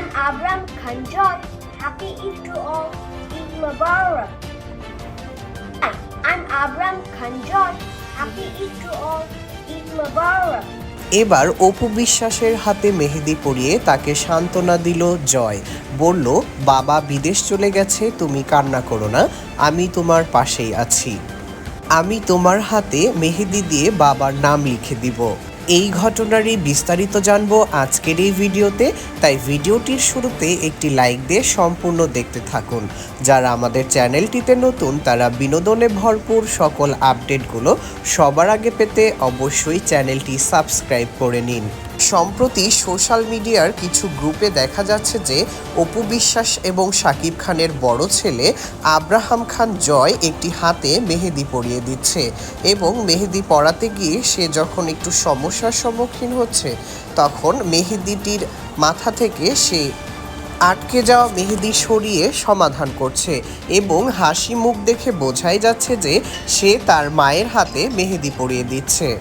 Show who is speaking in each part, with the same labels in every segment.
Speaker 1: I'm Abram Khanjoy. Happy Eid to all. Eid Mubarak. Hi, I'm Abram Khanjoy. Happy Eid to all. Eid Mubarak.
Speaker 2: এবার অপু বিশ্বাসের হাতে মেহেদি পরিয়ে তাকে সান্ত্বনা দিল জয় বলল বাবা বিদেশ চলে গেছে তুমি কান্না করো না আমি তোমার পাশেই আছি আমি তোমার হাতে মেহেদি দিয়ে বাবার নাম লিখে দিব এই ঘটনারই বিস্তারিত জানব আজকের এই ভিডিওতে। তাই ভিডিওটির শুরুতে একটি লাইক দিয়ে সম্পূর্ণ দেখতে থাকুন। যারা আমাদের চ্যানেলটিতে নতুন, তারা বিনোদনে ভরপুর সকল আপডেটগুলো সবার আগে পেতে অবশ্যই চ্যানেলটি সাবস্ক্রাইব করে নিন। সম্প্রতি সোশ্যাল মিডিয়ার কিছু গ্রুপে দেখা যাচ্ছে যে অপু বিশ্বাস এবং শাকিব খানের বড় ছেলে আব্রাহাম খান জয় একটি হাতে মেহেদি পরিয়ে দিচ্ছে এবং মেহেদি পরাতে গিয়ে সে যখন একটু সমস্যার সম্মুখীন হচ্ছে, তখন মেহেদিটির মাথা থেকে সে আটকে যাওয়া মেহেদি সরিয়ে সমাধান করছে এবং হাসি মুখ দেখে বোঝাই যাচ্ছে যে সে তার মায়ের হাতে মেহেদি পরিয়ে দিচ্ছে।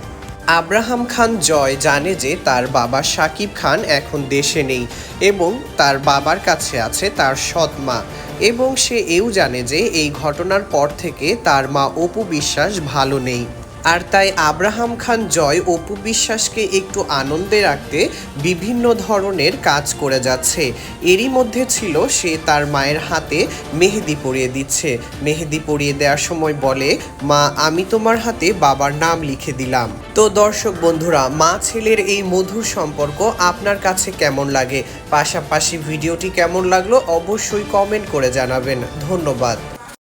Speaker 2: আব্রাহাম খান জয় জানে যে তার বাবা সাকিব খান এখন দেশে নেই এবং তার বাবার কাছে আছে তার সৎ মা। এবং সে এও জানে যে এই ঘটনার পর থেকে তার মা অপু বিশ্বাস ভালো নেই। আর তাই আব্রাহাম খান জয় অপু বিশ্বাসকে একটু আনন্দে রাখতে বিভিন্ন ধরনের কাজ করে যাচ্ছে। এরই মধ্যে ছিল সে তার মায়ের হাতে মেহেদি পরিয়ে দিচ্ছে। মেহেদি পরিয়ে দেওয়ার সময় বলে, মা, আমি তোমার হাতে বাবার নাম লিখে দিলাম। তো দর্শক বন্ধুরা, মা ছেলের এই মধুর সম্পর্ক আপনার কাছে কেমন লাগে? পাশাপাশি ভিডিওটি কেমন লাগল অবশ্যই কমেন্ট করে জানাবেন। ধন্যবাদ।